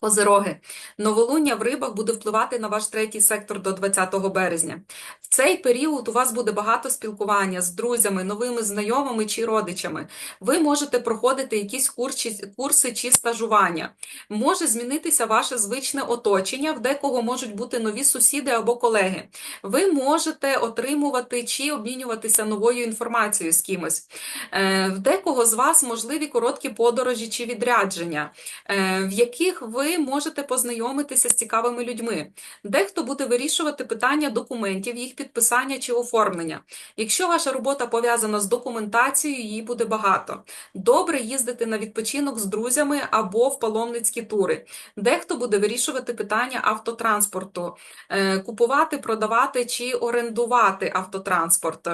Козироги. Новолуння в рибах буде впливати на ваш третій сектор до 20 березня. В цей період у вас буде багато спілкування з друзями, новими знайомими чи родичами. Ви можете проходити якісь курси, курси чи стажування. Може змінитися ваше звичне оточення, в декого можуть бути нові сусіди або колеги. Ви можете отримувати чи обмінюватися новою інформацією з кимось. Е, В декого з вас можливі короткі подорожі чи відрядження, е, в яких ви можете познайомитися з цікавими людьми. Дехто буде вирішувати питання документів, їх підписання чи оформлення. Якщо ваша робота пов'язана з документацією, її буде багато. Добре їздити на відпочинок з друзями або в паломницькі тури. Дехто буде вирішувати питання автотранспорту, е, купувати, продавати чи орендувати автотранспорт.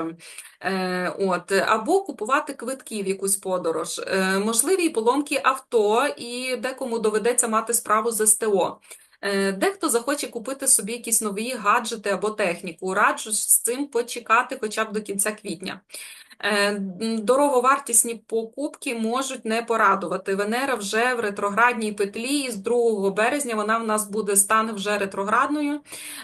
Е, От, або купувати квитки в якусь подорож. Е, Можливі поломки авто, і декому доведеться мати справу з СТО. Е, Дехто захоче купити собі якісь нові гаджети або техніку. Раджу з цим почекати хоча б до кінця квітня. Е, Дороговартісні покупки можуть не порадувати. Венера вже в ретроградній петлі, і з 2 березня вона в нас буде стане вже ретроградною,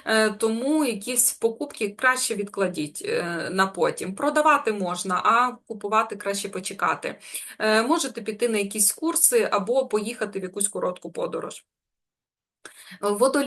Е, тому якісь покупки краще відкладіть на потім. Продавати можна, а купувати краще почекати. Можете піти на якісь курси або поїхати в якусь коротку подорож. Водолій